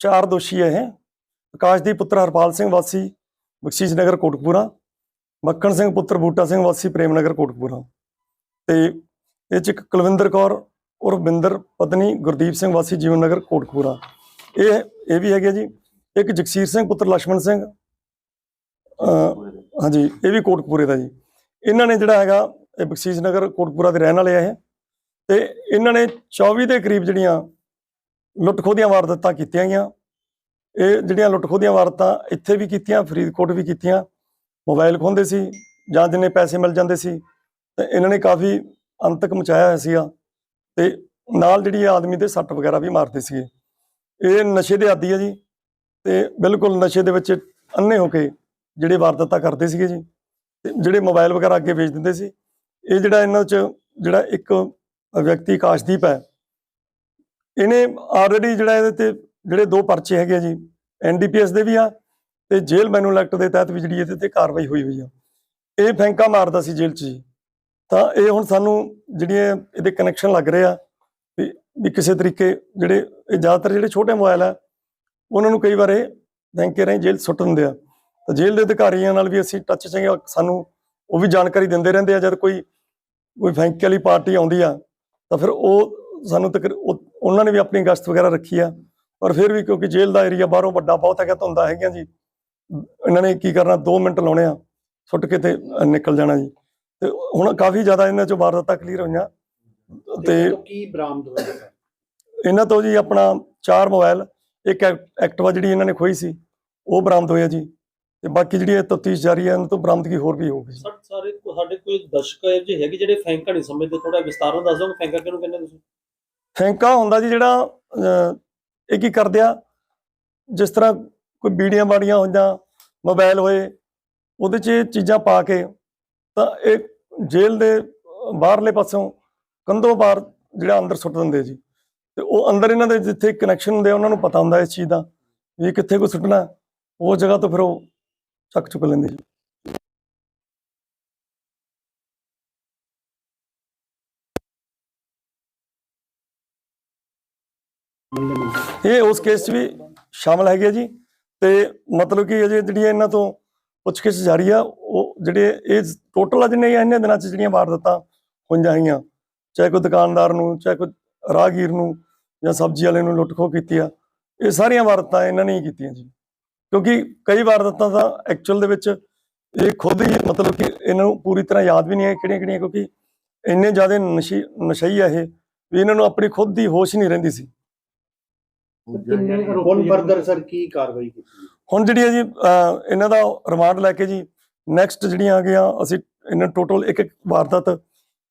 ਚਾਰ ਦੋਸ਼ੀ ਹੈ ਇਹ। ਆਕਾਸ਼ਦੀਪ ਪੁੱਤਰ ਹਰਪਾਲ ਸਿੰਘ ਵਾਸੀ, ਬਖਸ਼ੀਸ਼ ਨਗਰ ਕੋਟਕਪੂਰਾ ਮੱਖਣ ਸਿੰਘ ਪੁੱਤਰ ਬੂਟਾ ਸਿੰਘ ਵਾਸੀ ਪ੍ਰੇਮ ਨਗਰ ਕੋਟਕਪੂਰਾ। ਤੇ ਇਹ ਚ ਇੱਕ ਕੁਲਵਿੰਦਰ ਕੌਰ ਔਰ ਬਿੰਦਰ ਪਤਨੀ ਗੁਰਦੀਪ ਸਿੰਘ ਵਾਸੀ ਜੀਵਨ ਨਗਰ ਕੋਟਕਪੂਰਾ। ਇਹ ਇਹ ਵੀ ਹੈਗੇ ਜੀ। ਇੱਕ ਜਗਸੀਰ ਸਿੰਘ ਪੁੱਤਰ ਲక్ష్మణ ਸਿੰਘ ਹਾਂਜੀ, ਇਹ ਵੀ ਕੋਟਕਪੂਰੇ ਦਾ ਜੀ। ਇਹਨਾਂ ਨੇ ਜਿਹੜਾ ਹੈਗਾ, ਇਹ ਬਖਸ਼ੀਸ਼ ਨਗਰ ਕੋਟਕਪੂਰਾ ਦੇ ਰਹਿਣ ਵਾਲੇ ਆ ਇਹ। ਤੇ ਇਹਨਾਂ ਨੇ 24 ਦੇ ਕਰੀਬ ਜਿਹੜੀਆਂ ਲੁੱਟ ਖੋਹ ਦੀਆਂ ਵਾਰਦਾਤਾਂ ਕੀਤੀਆਂ ਗਈਆਂ। ਇਹ ਜਿਹੜੀਆਂ ਲੁੱਟ ਖੋਹ ਦੀਆਂ ਵਾਰਦਾਤਾਂ ਇੱਥੇ ਵੀ ਕੀਤੀਆਂ, ਫਰੀਦਕੋਟ ਵੀ ਕੀਤੀਆਂ। ਮੋਬਾਈਲ ਖੋਹਦੇ ਸੀ ਜਾਂ ਜਿੰਨੇ ਪੈਸੇ ਮਿਲ ਜਾਂਦੇ ਸੀ, ਤੇ ਇਹਨਾਂ ਨੇ ਕਾਫੀ ਅੰਤਕ ਮਚਾਇਆ ਹੋਇਆ ਸੀਗਾ ਤੇ ਨਾਲ ਜਿਹੜੀ ਆਦਮੀ ਦੇ ਸੱਟ ਵਗੈਰਾ ਵੀ ਮਾਰਦੇ ਸੀਗੇ। ਇਹ ਨਸ਼ੇ ਦੇ ਆਦੀ ਆ ਜੀ ਤੇ ਬਿਲਕੁਲ ਨਸ਼ੇ ਦੇ ਵਿੱਚ ਅੰਨੇ ਹੋ ਕੇ ਜਿਹੜੇ ਵਾਰਦਾਤਾਂ ਕਰਦੇ ਸੀਗੇ ਜੀ, ਤੇ ਜਿਹੜੇ ਮੋਬਾਈਲ ਵਗੈਰਾ ਅੱਗੇ ਵੇਚ ਦਿੰਦੇ ਸੀ। ਇਹ ਜਿਹੜਾ ਇਹਨਾਂ ਚ ਜਿਹੜਾ ਇੱਕ ਵਿਅਕਤੀ ਕਾਸ਼ਦੀਪ ਹੈ ਇਹਨੇ ਆਲਰੇਡੀ ਜਿਹੜਾ ਇਹਦੇ ਤੇ ਜਿਹੜੇ ਦੋ ਪਰਚੇ ਹੈਗੇ ਆ ਜੀ ਐਨਡੀਪੀਐਸ ਦੇ ਵੀ ਆ ਤੇ ਜੇਲ੍ਹ ਮੈਨੂਅਲ ਐਕਟ ਦੇ ਤਹਿਤ ਵੀ ਜਿਹੜੀ ਇਹਦੇ ਤੇ ਕਾਰਵਾਈ ਹੋਈ ਹੋਈ ਆ। ਇਹ ਫੈਂਕਾ ਮਾਰਦਾ ਸੀ ਜੇਲ੍ਹ 'ਚ ਜੀ। ਤਾਂ ਇਹ ਹੁਣ ਸਾਨੂੰ ਜਿਹੜੀਆਂ ਇਹਦੇ ਕਨੈਕਸ਼ਨ ਲੱਗ ਰਹੇ ਆ ਵੀ ਵੀ ਕਿਸੇ ਤਰੀਕੇ ਜਿਹੜੇ ਇਹ ਜ਼ਿਆਦਾਤਰ ਜਿਹੜੇ ਛੋਟੇ ਮੋਬਾਈਲ ਆ, ਉਹਨਾਂ ਨੂੰ ਕਈ ਵਾਰ ਇਹ ਬੈਂਕੇ ਰਾਹੀਂ ਜੇਲ੍ਹ ਸੁੱਟ ਦਿੰਦੇ ਆ। ਤਾਂ ਜੇਲ੍ਹ ਦੇ ਅਧਿਕਾਰੀਆਂ ਨਾਲ ਵੀ ਅਸੀਂ ਟੱਚ 'ਚ ਸਾਨੂੰ ਉਹ ਵੀ ਜਾਣਕਾਰੀ ਦਿੰਦੇ ਰਹਿੰਦੇ ਆ, ਜਦ ਕੋਈ ਕੋਈ ਫੈਂਕੇ ਵਾਲੀ ਪਾਰਟੀ ਆਉਂਦੀ ਆ, ਤਾਂ ਫਿਰ ਉਹ ਸਾਨੂੰ ਤੱਕ ਉਹਨਾਂ ਨੇ ਵੀ ਆਪਣੀ ਗਸ਼ਤ ਵਗੈਰਾ ਰੱਖੀ ਆ। ਪਰ ਫਿਰ ਵੀ ਕਿਉਂਕਿ ਜੇਲ੍ਹ ਦਾ ਏਰੀਆ ਬਾਹਰੋਂ ਵੱਡਾ ਬਹੁਤ ਹੈਗਾ ਧੁੰਦਾ ਹੈਗੀਆਂ ਜੀ। ਇਹਨਾਂ ਨੇ ਕੀ ਕਰਨਾ 2 ਮਿੰਟ ਲਾਉਣੇ ਆ ਸੁੱਟ ਕੇ ਤੇ ਨਿਕਲ ਜਾਣਾ ਜੀ। ਤੇ ਹੁਣ ਕਾਫੀ ਜ਼ਿਆਦਾ ਇਹਨਾਂ ਚੋਂ ਵਾਰਦਾਤਾਂ ਕਲੀਅਰ ਹੋਈਆਂ। ਤੇ ਕੀ ਬਰਾਮਦ ਹੋਇਆ? ਇਹਨਾਂ ਤੋਂ ਜੀ ਆਪਣਾ ਚਾਰ ਮੋਬਾਈਲ ਇੱਕ ਐਕ- ਐਕਟਿਵਾ ਜਿਹੜੀ ਇਹਨਾਂ ਨੇ ਖੋਈ ਸੀ ਉਹ ਬਰਾਮਦ ਹੋਇਆ ਜੀ। ਤੇ ਬਾਕੀ ਜਿਹੜੀ ਤਫਤੀਸ਼ ਜਾਰੀ ਹੈ ਇਹਨਾਂ ਤੋਂ ਬਰਾਮਦਗੀ ਹੋਰ ਵੀ ਹੋਊਗੀ। ਸਰ ਸਾਰੇ ਸਾਡੇ ਕੋਈ ਦਰਸ਼ਕ ਹੈ ਜੇ ਹੈਗੇ ਜਿਹੜੇ ਫੈਂਕਾ ਨਹੀਂ ਸਮਝਦੇ ਥੋੜਾ ਵਿਸਤਾਰ ਨਾਲ ਦੱਸ ਦਿਓ ਫੈਂਕਾ ਕਿਹਨੂੰ ਕਹਿੰਦੇ ਤੁਸੀਂ? ਫੈਂਕਾ ਹੁੰਦਾ ਜੀ ਜਿਹੜਾ ਇਹ ਕੀ ਕਰਦੇ ਆ? ਜਿਸ ਤਰ੍ਹਾਂ ਕੋਈ ਬੀੜੀਆਂ ਬਾੜੀਆਂ ਹੋਈਆਂ ਮੋਬਾਈਲ ਹੋਏ, ਉਹਦੇ 'ਚ ਇਹ ਚੀਜ਼ਾਂ ਪਾ ਕੇ ਤਾਂ ਇਹ ਜੇਲ੍ਹ ਦੇ ਬਾਹਰਲੇ ਪਾਸੋਂ ਕੰਧੋਂ ਬਾਹਰ ਜਿਹੜਾ ਅੰਦਰ ਸੁੱਟ ਦਿੰਦੇ ਜੀ। ਤੇ ਉਹ ਅੰਦਰ ਇਹਨਾਂ ਦੇ ਜਿੱਥੇ ਕਨੈਕਸ਼ਨ ਹੁੰਦੇ ਆ, ਉਹਨਾਂ ਨੂੰ ਪਤਾ ਹੁੰਦਾ ਇਸ ਚੀਜ਼ ਦਾ ਵੀ ਇਹ ਕਿੱਥੇ ਕੋ ਸੁੱਟਣਾ, ਉਹ ਜਗ੍ਹਾ ਤੋਂ ਫਿਰ ਉਹ ਚੱਕ ਚੁੱਕ ਲੈਂਦੇ ਜੀ। ਇਹ ਉਸ ਕੇਸ 'ਚ ਵੀ ਸ਼ਾਮਲ ਹੈਗੇ ਆ ਜੀ। ਤੇ ਮਤਲਬ ਕਿ ਅਜੇ ਜਿਹੜੀ ਇਹਨਾਂ ਤੋਂ ਪੁੱਛਗਿੱਛ ਜਾਰੀ ਆ, ਉਹ ਜਿਹੜੇ ਇਹ ਟੋਟਲ ਆ ਜਿੰਨੇ ਇੰਨੇ ਦਿਨਾਂ 'ਚ ਜਿਹੜੀਆਂ ਵਾਰਦਾਤਾਂ ਹੋਈਆਂ ਹੈਗੀਆਂ ਚਾਹੇ ਕੋਈ ਦੁਕਾਨਦਾਰ ਨੂੰ, ਚਾਹੇ ਕੋਈ ਰਾਹਗੀਰ ਨੂੰ ਜਾਂ ਸਬਜ਼ੀ ਵਾਲੇ ਨੂੰ ਲੁੱਟ ਖੋਹ ਕੀਤੀ ਆ, ਇਹ ਸਾਰੀਆਂ ਵਾਰਦਾਤਾਂ ਇਹਨਾਂ ਨੇ ਹੀ ਕੀਤੀਆਂ ਜੀ। ਕਿਉਂਕਿ ਕਈ ਵਾਰਦਾਤਾਂ ਤਾਂ ਐਕਚੁਅਲ ਦੇ ਵਿੱਚ ਇਹ ਖੁਦ ਹੀ ਮਤਲਬ ਕਿ ਇਹਨਾਂ ਨੂੰ ਪੂਰੀ ਤਰ੍ਹਾਂ ਯਾਦ ਵੀ ਨਹੀਂ ਹੈ ਕਿਹੜੀਆਂ ਕਿਹੜੀਆਂ ਕਿਉਂਕਿ ਇੰਨੇ ਜ਼ਿਆਦਾ ਨਸ਼ੀ, ਨਸ਼ਈ ਆ ਇਹ, ਵੀ ਇਹਨਾਂ ਨੂੰ ਆਪਣੀ ਖੁਦ ਦੀ ਹੋਸ਼ ਨਹੀਂ ਰਹਿੰਦੀ ਸੀ। ਹੁਣ ਫਰਦਰ ਸਰ ਕੀ ਕਾਰਵਾਈ ਕੀਤੀ ਹੁਣ ਜਿਹੜੀ ਹੈ ਜੀ ਇਹਨਾਂ ਦਾ ਰਿਮਾਂਡ ਲੈ ਕੇ ਜੀ ਨੈਕਸਟ ਜਿਹੜੀਆਂ ਆ ਗਈਆਂ ਅਸੀਂ ਇਹਨਾਂ ਟੋਟਲ ਇੱਕ ਇੱਕ ਵਾਰਦਾਤ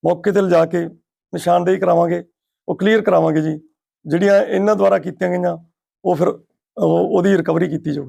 ਮੌਕੇ ਤੇ ਲਿਜਾ ਕੇ ਨਿਸ਼ਾਨਦੇਹੀ ਕਰਾਵਾਂਗੇ ਉਹ ਕਲੀਅਰ ਕਰਾਵਾਂਗੇ ਜੀ। ਜਿਹੜੀਆਂ ਇਹਨਾਂ ਦੁਆਰਾ ਕੀਤੀਆਂ ਗਈਆਂ ਉਹ ਫਿਰ ਉਹ- ਉਹਦੀ ਰਿਕਵਰੀ ਕੀਤੀ ਜਾਊਗੀ